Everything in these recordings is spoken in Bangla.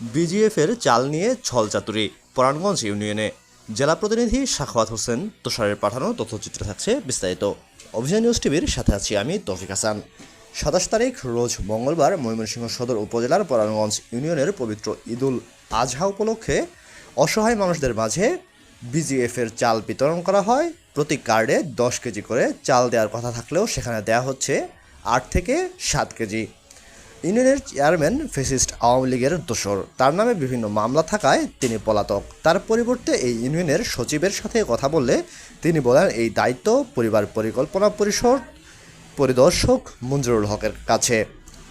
বিজিএফের চাল নিয়ে ছলচাতুরি পরাণগঞ্জ ইউনিয়নে। জেলা প্রতিনিধি সাখাওয়াত হোসেন তুষারের পাঠানো তথ্যচিত্র থাকছে বিস্তারিত। অভিযান নিউজ টিভির সাথে আছি আমি তৌফিক হাসান। সাতাশ তারিখ রোজ মঙ্গলবার ময়মনসিংহ সদর উপজেলার পরাণগঞ্জ ইউনিয়নের পবিত্র ঈদুল আজহা উপলক্ষে অসহায় মানুষদের মাঝে বিজিএফের চাল বিতরণ করা হয়। প্রতি কার্ডে দশ কেজি করে চাল দেওয়ার কথা থাকলেও সেখানে দেওয়া হচ্ছে আট থেকে সাত কেজি। ইউনিয়নের চেয়ারম্যান ফেসিস্ট আওয়ামী লীগের দোসর তার নামে বিভিন্ন মামলা থাকায় তিনি পলাতক। তার পরিবর্তে এই ইউনিয়নের সচিবের সাথে কথা বললে তিনি বলেন, এই দায়িত্ব পরিবার পরিকল্পনা পরিষদ পরিদর্শক মঞ্জুরুল হকের কাছে।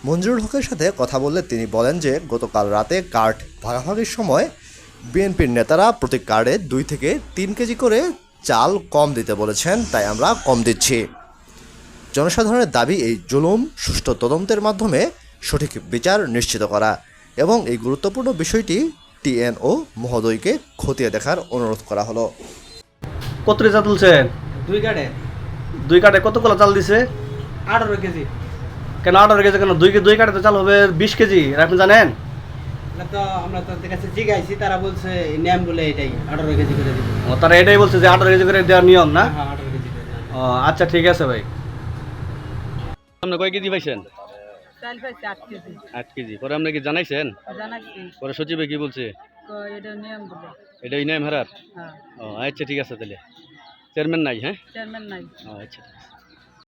মঞ্জুরুল হকের সাথে কথা বললে তিনি বলেন যে, গতকাল রাতে কার্ড ভাগাভাগির সময় বিএনপির নেতারা প্রতি কার্ডে দুই থেকে তিন কেজি করে চাল কম দিতে বলেছেন, তাই আমরা কম দিচ্ছি। জনসাধারণের দাবি, এই জুলুম, সুষ্ঠু তদন্তের মাধ্যমে সঠিক বিচার নিশ্চিত করা এবং এই গুরুত্বপূর্ণ বিষয়টি টিএনও মহোদয়কে খতিয়ে দেখার অনুরোধ করা হলো। কত রেজা তুলছেন দুই কাটে দুই কাটে কতগুলো চাল দিছে? আঠারো কেজি। কেন আঠারো কেজি? কেন দুই দুই কাটে তো চাল হবে বিশ কেজি আপনি জানেন? তো আমরা তাদের কাছে জিগাইছি তারা বলছে নিয়ম বলে এটাই আঠারো কেজি করে দিবে। ও, তারা এটাই বলছে যে আঠারো কেজি করে দেওয়ার নিয়ম না? হ্যাঁ আঠারো কেজি করে আচ্ছা ঠিক আছে ভাই। আপনি কয় কেজি পাইছেন? চাল পাইছে আট কেজি। আট কেজি। পরে আপনি কি জানাইছেন? জানাইছি। পরে সচিবে কি বলছে? এটা নিয়ম বলে। এটা নেম হারার? হ্যাঁ। ও আচ্ছা ঠিক আছে তাহলে। চেয়ারম্যান নাই হ্যাঁ? চেয়ারম্যান নাই। ও আচ্ছা ঠিক আছে।